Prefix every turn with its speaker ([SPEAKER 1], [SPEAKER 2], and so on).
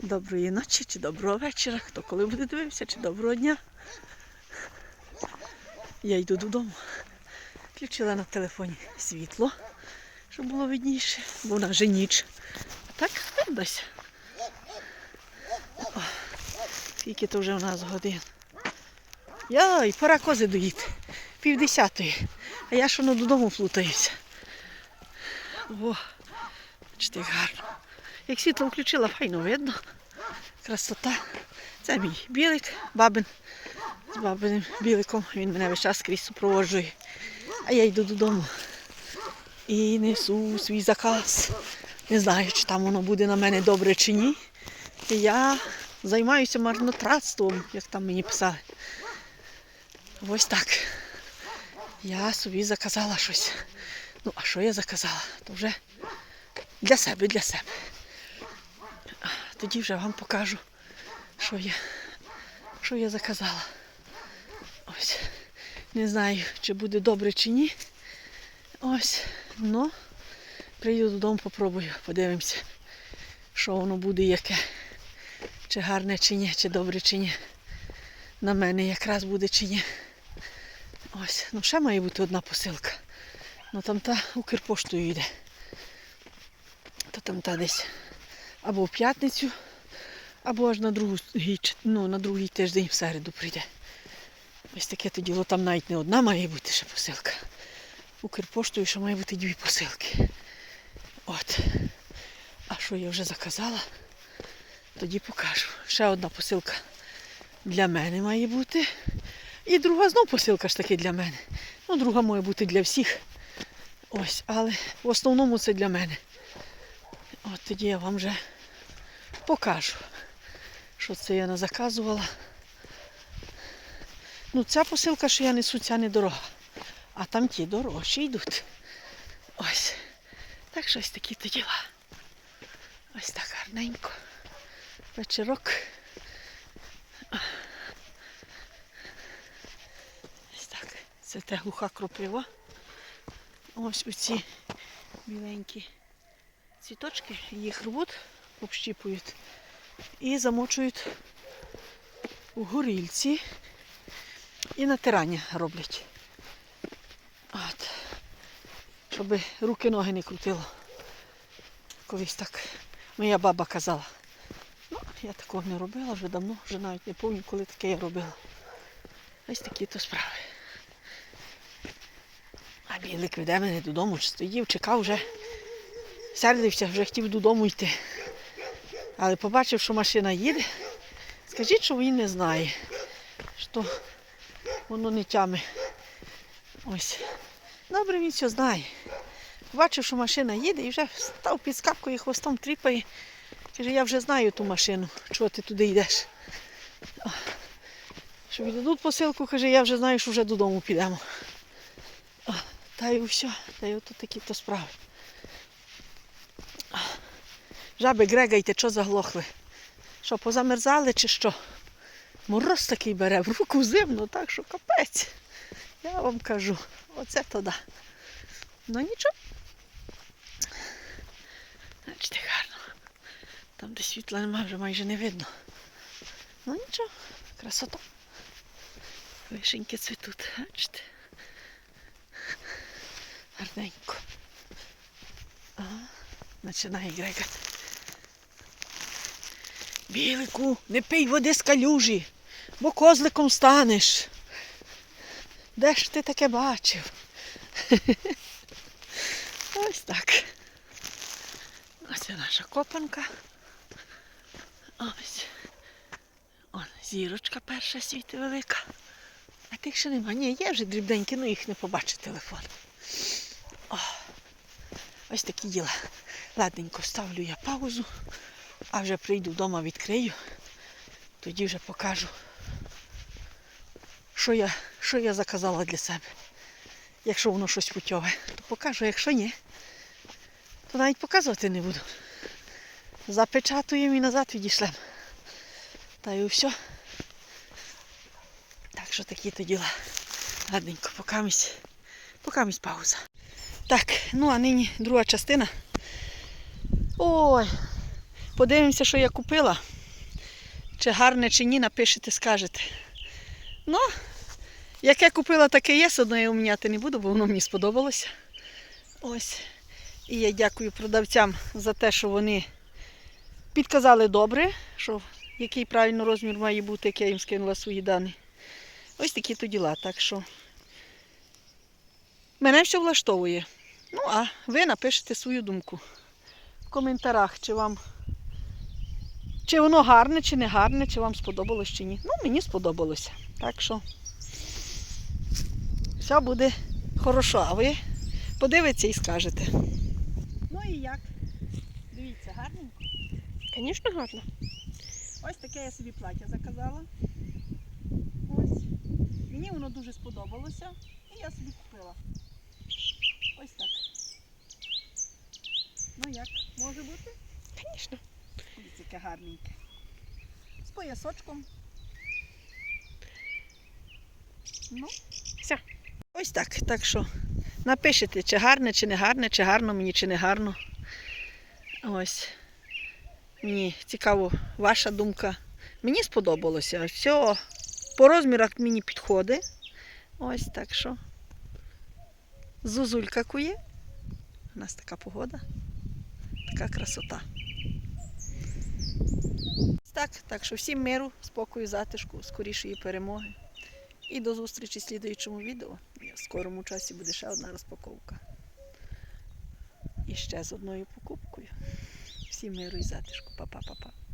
[SPEAKER 1] Доброї ночі чи доброго вечора, хто коли буде дивився, чи доброго дня. Я йду додому. Включила на телефоні світло, щоб було видніше, бо вона вже ніч. Так. О, Скільки то вже в нас годин. Яй, пора кози доїти. Пів десятої. А я ж воно додому плутаюся. О, бачите, як гарно. Як світло включила, файно видно. Красота. Це мій білик, бабин. З бабиним біликом. Він мене весь час скрізь супроводжує. А я йду додому і несу свій заказ. Не знаю, чи там воно буде на мене добре чи ні. І я займаюся марнотратством, як там мені писали. Ось так. Я собі заказала щось. Ну, а що я заказала? То вже для себе, для себе. Тоді вже вам покажу, що я, що я заказала. Ось. Не знаю, чи буде добре чи ні. Ось. Ну, прийду додому, попробую, подивимося, що воно буде яке. Чи гарне, чи ні, чи добре, чи ні. На мене якраз буде чи ні. Ось, ну ще має бути одна посилка. Ну там та Укрпоштою йде. То там та десь або в п'ятницю, або аж на другий, ну, на другий тиждень в середу прийде. Ось таке то діло, там навіть не одна має бути ще посилка. Укрпоштою ще має бути дві посилки. От. А що я вже заказала, тоді покажу. Ще одна посилка для мене має бути. І друга знов посилка ж таки для мене. Ну, друга має бути для всіх. Ось, але в основному це для мене. От тоді я вам вже покажу, що це я назаказувала. Ну, ця посилка, що я несу, ця недорога. А там ті дорожчі йдуть. Ось. Так що ось такі то діла. Ось так гарненько. Вечірок. Ось так. Це те глуха кропива. Ось оці біленькі цвіточки, їх рвуть, общіпують і замочують у горільці і натирання роблять. От. Щоб руки-ноги не крутило. Колись так моя баба казала. Ну, я такого не робила вже давно, вже навіть не пам'ятаю, коли таке я робила. Ось такі то справи. А білик веде мене додому, стоїв, чекав вже, сердився, вже хотів додому йти. Але побачив, що машина їде. Скажіть, що він не знає, що воно не тяме. Ось. Добре, він все знає. Побачив, що машина їде і вже став під скапкою хвостом тріпає. Каже, я вже знаю ту машину, чого ти туди йдеш. Що віддадуть посилку, каже, я вже знаю, що вже додому підемо. Та й все, та й ото такі то справи. Жаби грегайте, що заглохли? Що, позамерзали чи що? Мороз такий бере, в руку зимно, так що капець. Я вам кажу, оце то да. Ну нічого. Бачите, гарно. Там, де світла немає, вже майже не видно. Ну нічого, красота. Вишеньки цвітуть, бачите. Гарненько. Ага, починає грегати. Білику, не пий води з калюжі, бо козликом станеш. Де ж ти таке бачив? Ось так. Ось наша копанка. Ось. Он зірочка перша світи велика. А тих ще нема. Ні, є вже дрібненькі, ну їх не побачить телефон. О, ось такі діла. Ладненько, ставлю я паузу, а вже прийду вдома, відкрию. Тоді вже покажу, що я, що я заказала для себе. Якщо воно щось путьове, то покажу, якщо ні, то навіть показувати не буду. Запечатуємо і назад відійшлемо. Та й все. Так що такі то діла. Ладненько, покамість, покамість пауза. Так, ну а нині друга частина. Ой, Подивимося, що я купила. Чи гарне, чи ні, напишете, скажете. Ну, яке купила, таке є, з одної уміняти не буду, бо воно мені сподобалося. Ось. І я дякую продавцям за те, що вони підказали добре, що який правильно розмір має бути, як я їм скинула свої дані. Ось такі то діла. Так що мене все влаштовує. Ну, а ви напишете свою думку в коментарях, чи вам чи воно гарне, чи не гарне, чи вам сподобалось, чи ні. Ну, мені сподобалося. Так що все буде хорошо, а ви подивитеся і скажете. Ну і як? Дивіться, гарненько.
[SPEAKER 2] Звісно, гарно.
[SPEAKER 1] Ось таке я собі плаття заказала. Ось. Мені воно дуже сподобалося. І я собі купила. Ось так. Ну як, може бути?
[SPEAKER 2] Звісно.
[SPEAKER 1] Дивіться, яке гарненьке. З поясочком. Ну.
[SPEAKER 2] Все.
[SPEAKER 1] Ось так. Так що напишете, чи гарне, чи не гарне, чи гарно мені, чи не гарно. Ось. Мені цікаво ваша думка. Мені сподобалося. Все по розмірах мені підходить. Ось так що. Зузулька кує. У нас така погода. Така красота. Так, так що всім миру, спокою, затишку, скорішої перемоги. І до зустрічі в слідуючому відео. В скорому часі буде ще одна розпаковка. І ще з одною покупкою. Всім миру і затишку. Па-па-па-па.